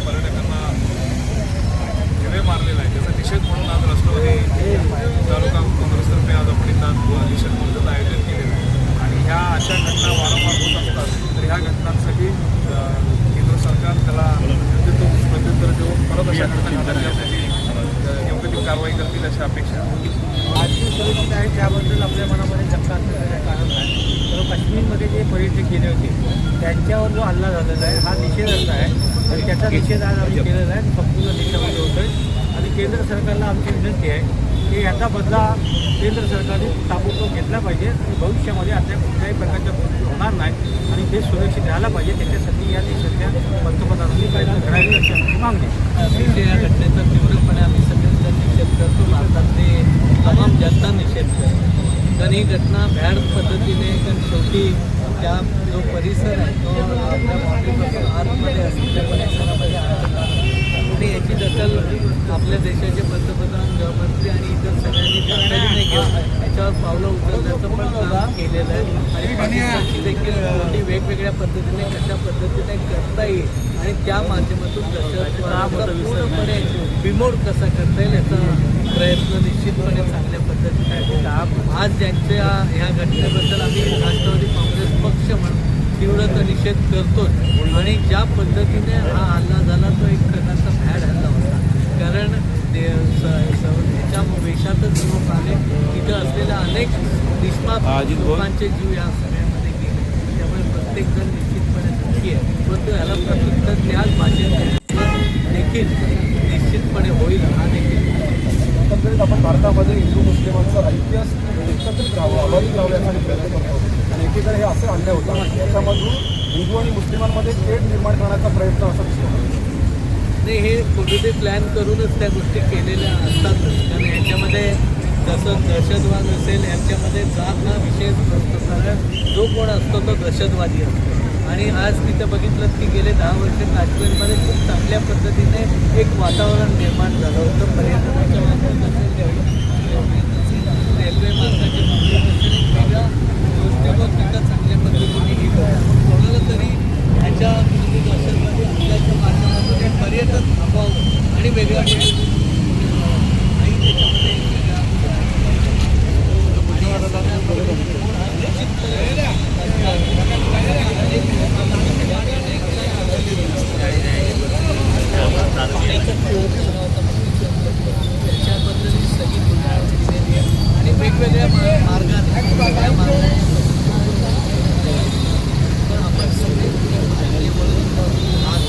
पर्यटकांना हिरे मारलेला आहे त्याचा निषेध म्हणून आज राष्ट्रवादी तालुका काँग्रेसतर्फे आज आपण इथं निषेध मोर्चाचं आयोजन केलेलं आणि ह्या अशा घटना वारंवार होत असतात. तर ह्या घटनांसाठी केंद्र सरकार त्याला प्रत्युत्तर देऊन परत अशा घटना घडल्या योग्य ती कारवाई करतील अशी अपेक्षा आहे. आजची सुरक्षित आहे त्याबद्दल आपल्या मनामध्ये असण्याचं काही कारण नाही. तर काश्मीरमध्ये जे पर्यटक गेले होते त्यांच्यावर जो हल्ला झालेला आहे हा निषेधाचा आहे. आणि त्याचा निषेध आज आम्ही केलेला आहे संपूर्ण देशामध्ये होतोय. आणि केंद्र सरकारला आमची विनंती आहे की याचा बदला केंद्र सरकारने ताबडतोब घेतला पाहिजे. आणि भविष्यामध्ये अशा कुठल्याही प्रकारच्या गोष्टी होणार नाही. आणि देश सुरक्षित राहायला पाहिजे. त्याच्यासाठी या देशातल्या पंतप्रधानांनी काहीतरी घडावी अशी आमची मागणी आहे. विषय या घटनेचा तीव्रपणे आम्ही सगळेजण निषेध करतो भारतातले तमाम जनता निषेध करतो कारण ही घटना भ्याड पद्धतीने कारण शेवटी त्या जो परिसर आहे तो आपल्या बाउंड्रीपासून आतमध्ये असलेल्या परिसरामध्ये आणि याची दखल आपल्या देशाचे पंतप्रधान गृहमंत्री आणि इतर सगळ्यांनी तातडीने घेऊन याच्यावर पावलं उचलण्याचं पण काम केलेलं आहे. आणि पाकिस्तानची देखील मोठी वेगवेगळ्या पद्धतीने कशा पद्धतीने करता येईल आणि त्या माध्यमातून दहशतवादाचा पूर्णपणे बिमोड कसा करता येईल याचा प्रयत्न निश्चितपणे चांगल्या पद्धतीने आहे. आज ज्यांच्या ह्या घटनेबद्दल आम्ही राष्ट्रवादी काँग्रेस पक्ष म्हणून तीव्रता निषेध करतोच आणि ज्या पद्धतीने हा हल्ला झाला तो एक प्रकारचा भॅड हल्ला होता. कारण ते वेशातच लोक आले तिथं असलेल्या अनेक निष्पाप लोकांचे जीव या सगळ्यामध्ये गेले. त्यामुळे प्रत्येकजण निश्चितपणे दुःखी आहे. परंतु याला प्रत्युत्तर त्याच भाषेत देखील निश्चितपणे होईल हा देखील. एकंदरीत आपण भारतामध्ये हिंदू मुस्लिमांचं ऐक्य एकत्रित राहावं अबाधित राहावं यासाठी प्रयत्न करतो. आणि एकीकडे हे असे हल्ले होतात याच्यामधून हिंदू आणि मुस्लिमांमध्ये थेट निर्माण करण्याचा प्रयत्न असा दिसतो. नाही हे कुठे प्लॅन करूनच त्या गोष्टी केलेल्या असतात. कारण याच्यामध्ये जसं दहशतवाद असेल यांच्यामध्ये जात हा विशेष नसतो कारण जो कोण असतो तो दहशतवादी असतो. आणि आज तिथं बघितलं की गेले दहा वर्ष काश्मीरमध्ये खूप चांगल्या पद्धतीने एक वातावरण निर्माण झालं होतं. पर्यटनाच्या बाबतीत असेल रेल्वे मार्गाच्या बाबतीत असेल वेगळ्या गोष्टीवर तिथं चांगल्या पद्धतीने हे करतात कोणाला तरी ह्याच्या विरुद्ध दहशतवादी हल्ल्याच्या माध्यमातून हे पर्यटन थांबावं आणि वेगळ्या पद्धतीने काही त्याच्यामध्ये एक वेगळा त्याच्याबद्दल ही सगळी गुन्हा केलेली आहे. आणि वेगवेगळ्या मा- मार्गाने वेगवेगळ्या मार्गाने पण आपण सगळे चांगले म्हणून आज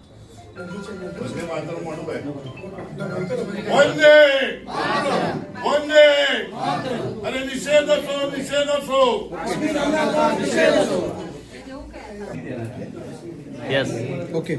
आमचं वंदे वंदे अरे निषेध असो निषेध असो ओके